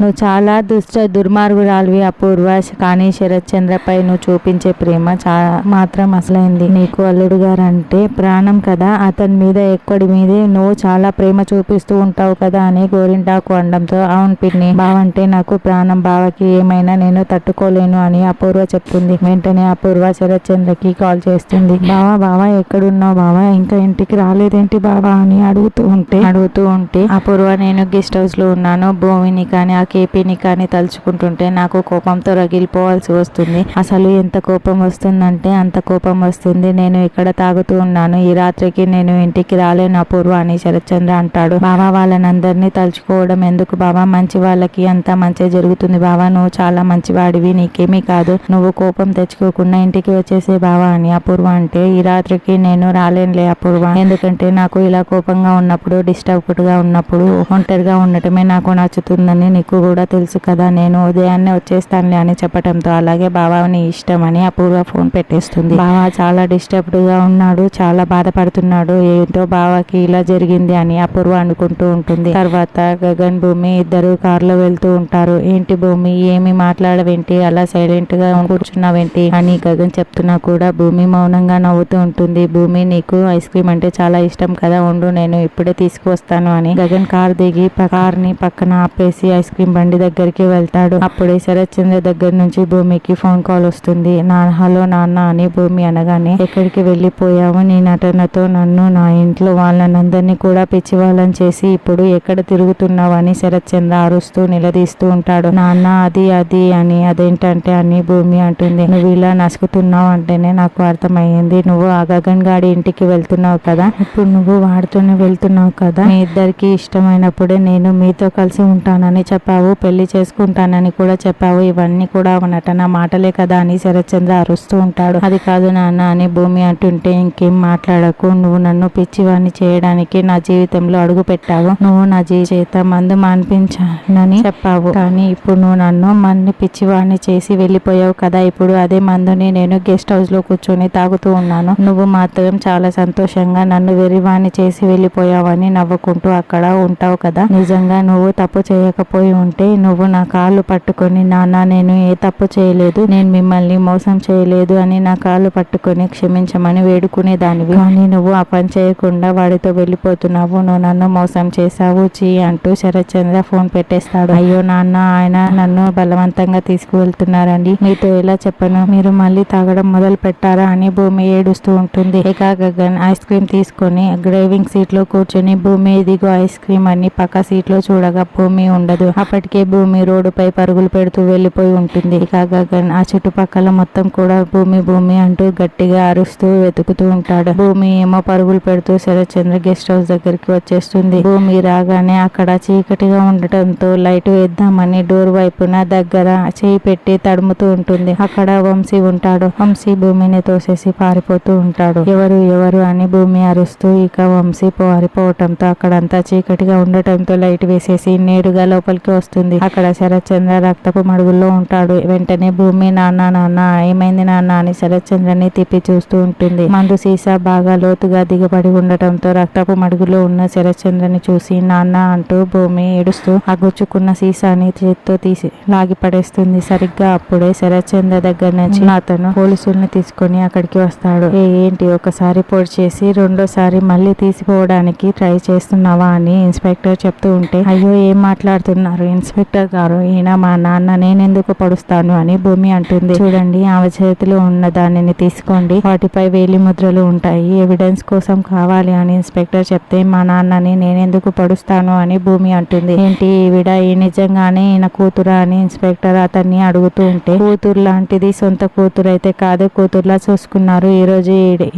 నువ్వు చాలా దుష్ట దుర్మార్గురాలివి అపూర్వ. కానీ శరత్ చంద్రపై నువ్వు చూపించే ప్రేమ చా మాత్రం అసలైంది. నీకు అల్లుడు గారు అంటే ప్రాణం కదా. అతని మీద ఎక్కడి మీదే నువ్వు చాలా ప్రేమ చూపిస్తూ ఉంటావు కదా అని గోరింటాకు అనడంతో అవును పిన్ని బావంటే నాకు ప్రాణం బావకి ఏమైనా నేను తట్టుకోలేను అని అపూర్వ చెప్తుంది. వెంటనే అపూర్వ శరత్ చంద్రకి కాల్ చేస్తుంది. బావా బావా ఎక్కడున్నావు బావా? ఇంకా ఇంటికి రాలేదేంటి బావా అని అడుగుతూ ఉంటే అడుగుతూ ఉంటే అపూర్వ నేను గెస్ట్ హౌస్లో ఉన్నాను భూమిని కానీ కేపీని కానీ తలుచుకుంటుంటే నాకు కోపంతో రగిలిపోవాల్సి వస్తుంది. అసలు ఎంత కోపం వస్తుందంటే అంత కోపం వస్తుంది. నేను ఇక్కడ తాగుతూ ఉన్నాను. ఈ రాత్రికి నేను ఇంటికి రాలేను అపూర్వ అని శరత్చంద్ర అంటాడు. బావా వాళ్ళనందరినీ తలుచుకోవడం ఎందుకు బావా? మంచి వాళ్ళకి అంతా మంచి జరుగుతుంది బావా. నువ్వు చాలా మంచివాడివి నీకేమీ కాదు. నువ్వు కోపం తెచ్చుకోకుండా ఇంటికి వచ్చేసే బావా అని అపూర్వ అంటే ఈ రాత్రికి నేను రాలేనులే అపూర్వ. ఎందుకంటే నాకు ఇలా కోపంగా ఉన్నప్పుడు డిస్టర్బ్డ్గా ఉన్నప్పుడు ఒంటరిగా ఉండటమే నాకు నచ్చుతుందని నీకు కూడా తెలుసు కదా నేను ఉదయాన్నే వచ్చేస్తానులే అని చెప్పడంతో అలాగే బావాని ఇష్టం అని అపూర్వ ఫోన్ పెట్టేస్తుంది. బావ చాలా డిస్టర్బ్డ్గా ఉన్నాడు చాలా బాధపడుతున్నాడు ఏంటో బావకి ఇలా జరిగింది అని అపూర్వ అనుకుంటూ ఉంటుంది. తర్వాత గగన్ భూమి ఇద్దరు కారులో వెళ్తూ ఉంటారు. ఏంటి భూమి ఏమి మాట్లాడవేంటి అలా సైలెంట్గా కూర్చున్నావేంటి అని గగన్ చెప్తున్నా కూడా భూమి మౌనంగా నవ్వుతూ ఉంటుంది. భూమి నీకు ఐస్ క్రీమ్ అంటే చాలా ఇష్టం కదా ఉండు నేను ఇప్పుడే తీసుకువస్తాను అని గగన్ కార్ దిగి కార్ని పక్కన ఆపేసి ఐస్ క్రీమ్ బండి దగ్గరికి వెళ్తాడు. అప్పుడే శరత్ చంద్ర దగ్గర నుంచి భూమికి ఫోన్ కాల్ వస్తుంది. నా హలో నాన్న అని భూమి అనగానే ఎక్కడికి వెళ్ళిపోయావు? నీ నటనతో నన్ను నా ఇంట్లో వాళ్ళనందరినీ కూడా పిచ్చి వాళ్ళని చేసి ఇప్పుడు ఎక్కడ తిరుగుతున్నావు? అని శరత్ చంద్ర అరుస్తూ నిలదీస్తూ ఉంటాడు. నాన్న అది అది అని అదేంటంటే అని భూమి అంటుంది. నువ్వు ఇలా నసుకుతున్నావు అంటేనే నాకు అర్థమయ్యింది. నువ్వు ఆ గగన్ గాడి ఇంటికి వెళ్తున్నావు కదా? ఇప్పుడు నువ్వు వాడితోనే వెళ్తున్నావు కదా? మీ ఇద్దరికి ఇష్టమైనప్పుడే నేను మీతో కలిసి ఉంటానని చెప్పావు పెళ్ళి చేసుకుంటానని కూడా చెప్పావు. ఇవన్నీ కూడా నటన మాటలే కదా అని శరత్చంద్ర అరుస్తూ ఉంటాడు. అది కాదు నాన్న అని భూమి అంటుంటే ఇంకేం మాట్లాడకు. నువ్వు నన్ను పిచ్చివాణ్ణి చేయడానికి నా జీవితంలో అడుగు పెట్టావు. నువ్వు నా జీ చేత మందు మాన్పించానని చెప్పావు. కానీ ఇప్పుడు నువ్వు నన్ను మన్ని పిచ్చివాణ్ణి చేసి వెళ్ళిపోయావు కదా. ఇప్పుడు అదే మందుని నేను గెస్ట్ హౌస్లో కూర్చొని తాగుతూ ఉన్నాను. నువ్వు మాత్రం చాలా సంతోషంగా నన్ను వెరివాణ్ణి చేసి వెళ్ళిపోయావని నవ్వుకుంటూ అక్కడ ఉంటావు కదా. నిజంగా నువ్వు తప్పు చేయకపోయి ఉంటే నువ్వు నా కాళ్ళు పట్టుకొని నాన్న నేను ఏ తప్పు చేయలేదు నేను మిమ్మల్ని మోసం చేయలేదు అని నా కాళ్ళు పట్టుకొని క్షమించమని వేడుకునేదానివి. కానీ నువ్వు ఆ పని చేయకుండా వాడితో వెళ్ళిపోతున్నావు. నువ్వు నన్ను మోసం చేశావు. చీ అంటూ శరత్చంద్ర ఫోన్ పెట్టేస్తాడు. అయ్యో నాన్న ఆయన నన్ను బలవంతంగా తీసుకువెళ్తున్నారండి. మీతో ఎలా చెప్పను? మీరు మళ్ళీ తాగడం మొదలు పెట్టారా? అని భూమి ఏడుస్తూ ఉంటుంది. ఏకా గగన్ ఐస్ క్రీమ్ తీసుకొని డ్రైవింగ్ సీట్లో కూర్చొని భూమి ఇదిగో ఐస్ క్రీమ్ అని పక్క సీట్లో చూడగా భూమి ఉండదు. అప్పటికే భూమి రోడ్డుపై పరుగులు పెడుతూ వెళ్ళిపోయి ఉంటుంది. ఇక గగన్ ఆ చుట్టుపక్కల మొత్తం కూడా భూమి భూమి అంటూ గట్టిగా అరుస్తూ వెతుకుతూ ఉంటాడు. భూమి ఏమో పరుగులు పెడుతూ శరత్చంద్ర గెస్ట్ హౌస్ దగ్గరికి వచ్చేస్తుంది. భూమి రాగానే అక్కడ చీకటిగా ఉండటంతో లైట్ వేద్దామని డోర్ వైపున దగ్గర చేయి పెట్టి తడుముతూ ఉంటుంది. అక్కడ వంశీ ఉంటాడు. వంశీ భూమిని తోసేసి పారిపోతూ ఉంటాడు. ఎవరు ఎవరు అని భూమి అరుస్తూ ఇక వంశీ పారిపోవటంతో అక్కడంతా చీకటిగా ఉండటంతో లైట్ వేసేసి నేరుగా లోపలికి వస్తుంది. అక్కడ శరత్చంద్ర రక్తపు మడుగుల్లో ఉంటాడు. వెంటనే భూమి నాన్న నాన్న ఏమైంది నాన్న అని శరత్చంద్రని తిప్పి చూస్తూ ఉంటుంది. మందు సీసా బాగా లోతుగా దిగబడి ఉండటంతో రక్తపు మడుగులో ఉన్న శరత్చంద్రని చూసి నాన్న అంటూ భూమి ఏడుస్తూ ఆ గుచ్చుకున్న సీసాని చేత్తో తీసి లాగి పడేస్తుంది. సరిగ్గా అప్పుడే శరత్చంద్ర దగ్గర నుంచి అతను పోలీసుల్ని తీసుకొని అక్కడికి వస్తాడు. "ఏ, ఏంటి ఒకసారి పొడి చేసి రెండోసారి మళ్ళీ తీసిపోవడానికి ట్రై చేస్తున్నావా అని ఇన్స్పెక్టర్ చెప్తూ ఉంటే అయ్యో ఏం మాట్లాడుతున్నారు? ఇన్స్పెక్టర్ గారు ఈయన మా నాన్న నేనెందుకు పడుస్తాను అని భూమి అంటుంది. చూడండి ఆమె చేతిలో ఉన్న దానిని తీసుకోండి. వాటిపై వేలి ముద్రలు ఉంటాయి. ఎవిడెన్స్ కోసం కావాలి అని ఇన్స్పెక్టర్ చెప్తే మా నాన్నని నేనెందుకు పడుస్తాను అని భూమి అంటుంది. ఏంటి ఈవిడ ఈ నిజంగానే ఈయన కూతురా అని ఇన్స్పెక్టర్ అతన్ని అడుగుతూ ఉంటే కూతురు లాంటిది సొంత కూతురు అయితే కాదు కూతురులా చూసుకున్నారు. ఈ రోజు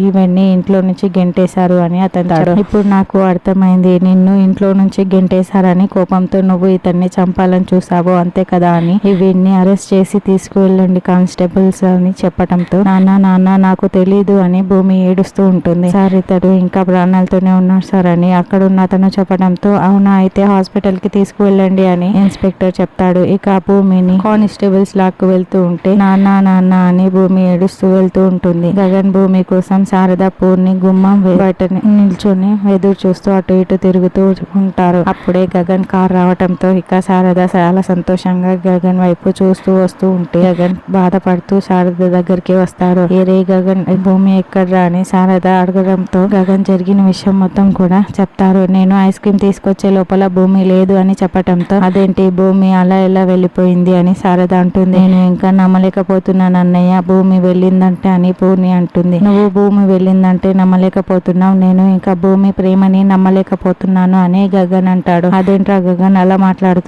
ఇవన్నీ ఇంట్లో నుంచి గెంటేశారు అని అతను ఇప్పుడు నాకు అర్థమైంది నిన్ను ఇంట్లో నుంచి గెంటేశారని కోపంతో నువ్వు ఇతన్ని చంపాలని చూసావు అంతే కదా అని. ఇవన్నీ అరెస్ట్ చేసి తీసుకువెళ్ళండి కానిస్టేబుల్స్ అని చెప్పటంతో నాన్న నాన్న నాకు తెలీదు అని భూమి ఏడుస్తూ ఉంటుంది. సార్ ఇతడు ఇంకా ప్రాణాలతోనే ఉన్నాడు సార్ అని అక్కడ ఉన్న అతను చెప్పడంతో అవునా అయితే హాస్పిటల్కి తీసుకువెళ్ళండి అని ఇన్స్పెక్టర్ చెప్తాడు. ఇక ఆ భూమిని కానిస్టేబుల్స్ లాక్కు వెళ్తూ ఉంటే నాన్న నాన్న అని భూమి ఏడుస్తూ వెళ్తూ ఉంటుంది. గగన్ భూమి కోసం శారదా పూర్ని గుమ్మం బయట నిల్చొని ఎదురు చూస్తూ అటు ఇటు తిరుగుతూ ఉంటారు. అప్పుడే గగన్ కార్ రావటంతో ఇక శారద చాలా సంతోషంగా గగన్ వైపు చూస్తూ వస్తూ ఉంటే గగన్ బాధపడుతూ శారద దగ్గరికి వస్తారు ఏరే గగన్ భూమి ఎక్కడ్రా అని శారద అడగడంతో గగన్ జరిగిన విషయం మొత్తం కూడా చెప్తారు. నేను ఐస్ క్రీమ్ తీసుకొచ్చే లోపల భూమి లేదు అని చెప్పటంతో అదేంటి భూమి అలా ఎలా వెళ్ళిపోయింది? అని శారద అంటుంది. నేను ఇంకా నమ్మలేకపోతున్నాను అన్నయ్య. భూమి వెళ్ళిందంటే అని పూర్ణి అంటుంది. నువ్వు భూమి వెళ్ళిందంటే నమ్మలేకపోతున్నావు. నేను ఇంకా భూమి ప్రేమని నమ్మలేకపోతున్నాను అని గగన్ అంటాడు. అదేంట్రా గగన్? అలా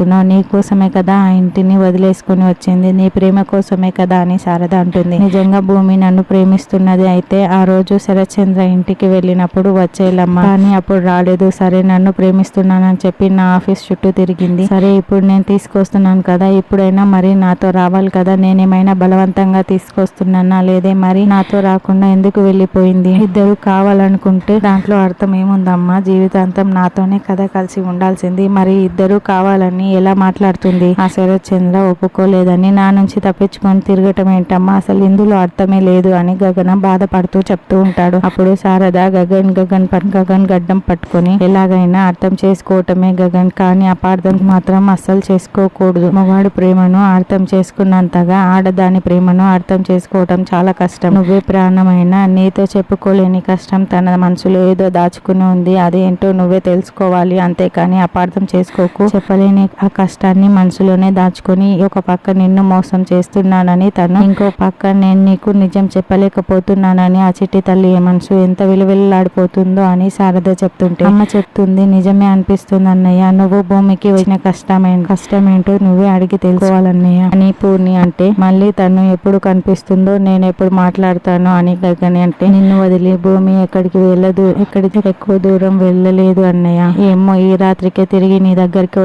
చేసుకున్నావు? నీ కోసమే కదా ఆ ఇంటిని వదిలేసుకుని వచ్చింది. నీ ప్రేమ కోసమే కదా అని శారద అంటుంది. నిజంగా భూమి నన్ను ప్రేమిస్తున్నది అయితే ఆ రోజు శరత్చంద్ర ఇంటికి వెళ్ళినప్పుడు వచ్చేలమ్మ కానీ అప్పుడు రాలేదు. సరే నన్ను ప్రేమిస్తున్నానని చెప్పి నా ఆఫీస్ చుట్టూ తిరిగింది. సరే ఇప్పుడు నేను తీసుకొస్తున్నాను కదా. ఇప్పుడైనా మరి నాతో రావాలి కదా. నేనేమైనా బలవంతంగా తీసుకొస్తున్నానా? లేదే మరి నాతో రాకుండా ఎందుకు వెళ్ళిపోయింది? ఇద్దరు కావాలనుకుంటే దాంట్లో అర్థం ఏముందమ్మా? జీవితాంతం నాతోనే కదా కలిసి ఉండాల్సింది. మరి ఇద్దరు కావాలని ఎలా మాట్లాడుతుంది? ఆ శరత్ చంద్ర ఒప్పుకోలేదని నా నుంచి తప్పించుకొని తిరగటం ఏంటమ్మా? అసలు ఇందులో అర్థమే లేదు అని గగనం బాధపడుతూ చెప్తూ ఉంటాడు. అప్పుడు శారద గగన్ గగన్ పని గగన్ గడ్డం పట్టుకొని ఎలాగైనా అర్థం చేసుకోవటమే గగన్ కానీ అపార్థం మాత్రం అస్సలు చేసుకోకూడదు. మగవాడు ప్రేమను అర్థం చేసుకున్నంతగా ఆడదాని ప్రేమను అర్థం చేసుకోవటం చాలా కష్టం. నువ్వే ప్రాణమైన నీతో చెప్పుకోలేని కష్టం తన మనసులో ఏదో దాచుకుని ఉంది. అదేంటో నువ్వే తెలుసుకోవాలి. అంతేకాని అపార్థం చేసుకోకు. చెప్పలేని ఆ కష్టాన్ని మనసులోనే దాచుకొని ఒక పక్క నిన్ను మోసం చేస్తున్నానని తను ఇంకో పక్క నేను నీకు నిజం చెప్పలేకపోతున్నానని ఆ చిట్టి తల్లి మనసు ఎంత విలువెల్లాడిపోతుందో అని శారద చెప్తుంటే అమ్మ చెప్తుంది నిజమే అనిపిస్తుంది అన్నయ్య నువ్వు భూమికి వచ్చిన కష్టమే కష్టమేంటో నువ్వే అడిగి తెలుసుకోవాలన్నయ్య అని పూర్ణి అంటే మళ్ళీ తను ఎప్పుడు కనిపిస్తుందో నేను ఎప్పుడు మాట్లాడతాను అని గగని అంటే నిన్ను వదిలి భూమి ఎక్కడికి వెళ్ళదు ఎక్కడికి ఎక్కువ దూరం వెళ్ళలేదు అన్నయ్య ఏమో ఈ రాత్రికే తిరిగి నీ దగ్గరికి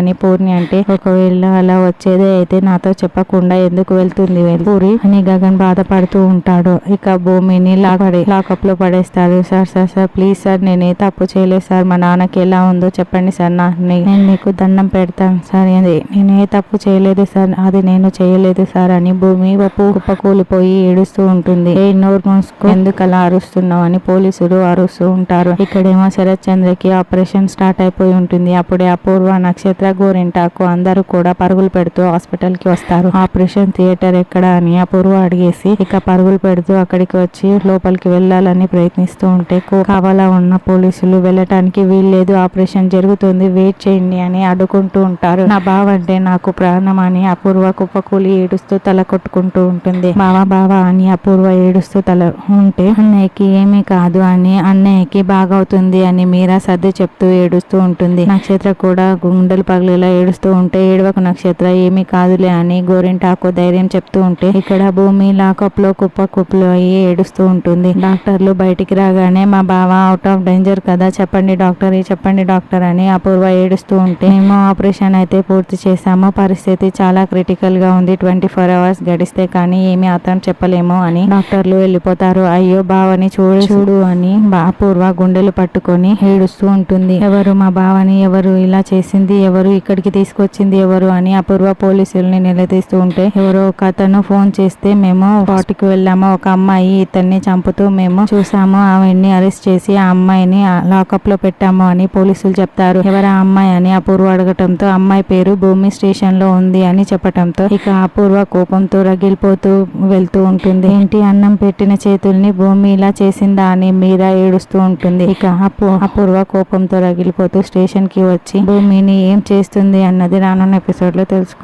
అని పూర్ణి అంటే ఒకవేళ అలా వచ్చేదే అయితే నాతో చెప్పకుండా ఎందుకు వెళ్తుంది పూరి. అని గగన్ బాధపడుతూ ఉంటాడు. ఇక భూమిని లాగడే లాకప్లో పడేస్తాడు. Sir sir sir please sir నేను ఏ తప్పు చేయలేదు సార్. మా నాన్నకి ఎలా ఉందో చెప్పండి సార్ నా నేను మీకు దండం పెడతాను సార్. అది నేను ఏ తప్పు చేయలేదు సార్. అది నేను చేయలేదు సార్ అని భూమి ఒప్పు కుప్పకూలిపోయి ఏడుస్తూ ఉంటుంది. ఏ నోరు మూసుకో. ఎందుకు అలా అరుస్తున్నావు? అని పోలీసులు అరుస్తూ ఉంటారు. ఇక్కడేమో శరత్ చంద్రకి ఆపరేషన్ స్టార్ట్ అయిపోయి ఉంటుంది. అప్పుడే అపూర్వ నక్షత్ర గోరింటాకు అందరూ కూడా పరుగులు పెడుతూ హాస్పిటల్కి వస్తారు. ఆపరేషన్ థియేటర్ ఎక్కడ అని అపూర్వ అడిగేసి ఇక పరుగులు పెడుతూ అక్కడికి వచ్చి లోపలికి వెళ్ళాలని ప్రయత్నిస్తూ ఉంటే కో- కావాలా ఉన్న పోలీసులు వెళ్ళటానికి వీల్లేదు. ఆపరేషన్ జరుగుతుంది. వెయిట్ చేయండి అని అడుగుంటూ ఉంటారు. నా బావ అంటే నాకు ప్రాణం అని అపూర్వ కుప్పకూలి ఏడుస్తూ తల కొట్టుకుంటూ ఉంటుంది. బావ బావ అని అపూర్వ ఏడుస్తూ తల ఉంటే అన్నయ్యకి ఏమీ కాదు అని అన్నయ్యకి బాగవుతుంది అని మీరా సర్ది చెప్తూ ఏడుస్తూ ఉంటుంది. నక్షత్ర కూడా గుండెలు పగిలేలా ఏడుస్తూ ఉంటే ఏడవకు నక్షత్ర ఏమీ కాదులే అని గోరింటాకు ధైర్యం చెప్తూ ఉంటే ఇక్కడ భూమి లాకప్లో కుప్ప కుప్పలు అయ్యి ఏడుస్తూ ఉంటుంది. డాక్టర్లు బయటికి రాగానే మా బావ అవుట్ ఆఫ్ డేంజర్ కదా చెప్పండి డాక్టర్ చెప్పండి డాక్టర్ అని అపూర్వ ఏడుస్తూ ఉంటే మేము ఆపరేషన్ అయితే పూర్తి చేశాము పరిస్థితి చాలా క్రిటికల్గా ఉంది ట్వంటీ ఫోర్ అవర్స్ గడిస్తే కానీ ఏమీ అర్థం చెప్పలేము అని డాక్టర్లు వెళ్ళిపోతారు. అయ్యో బావని చూడు చూడు అని అపూర్వ గుండెలు పట్టుకొని ఏడుస్తూ ఉంటుంది. ఎవరు మా బావని ఎవరు ఇలా చేసింది ఎవరు ఇక్కడికి తీసుకొచ్చింది ఎవరు అని అపూర్వ పోలీసుల్ని నిలదీస్తూ ఉంటే ఎవరో ఒక అతను ఫోన్ చేస్తే మేము వాటికి వెళ్ళాము. ఒక అమ్మాయి ఇతన్ని చంపుతూ మేము చూసాము. ఆమెని అరెస్ట్ చేసి ఆ అమ్మాయిని లాకప్లో పెట్టాము అని పోలీసులు చెప్తారు. ఎవరు ఆ అమ్మాయి అని అపూర్వ అడగటంతో అమ్మాయి పేరు భూమి స్టేషన్లో ఉంది అని చెప్పటంతో ఇక అపూర్వ కోపంతో రగిలిపోతూ వెళ్తూ ఉంటుంది. ఏంటి అన్నం పెట్టిన చేతుల్ని భూమి ఇలా చేసిందా అని మీద ఏడుస్తూ ఉంటుంది. ఇక అపూ అపూర్వ కోపంతో రగిలిపోతూ స్టేషన్కి వచ్చి భూమిని ఏం చేస్తుంది అన్నది రానున్న ఎపిసోడ్లో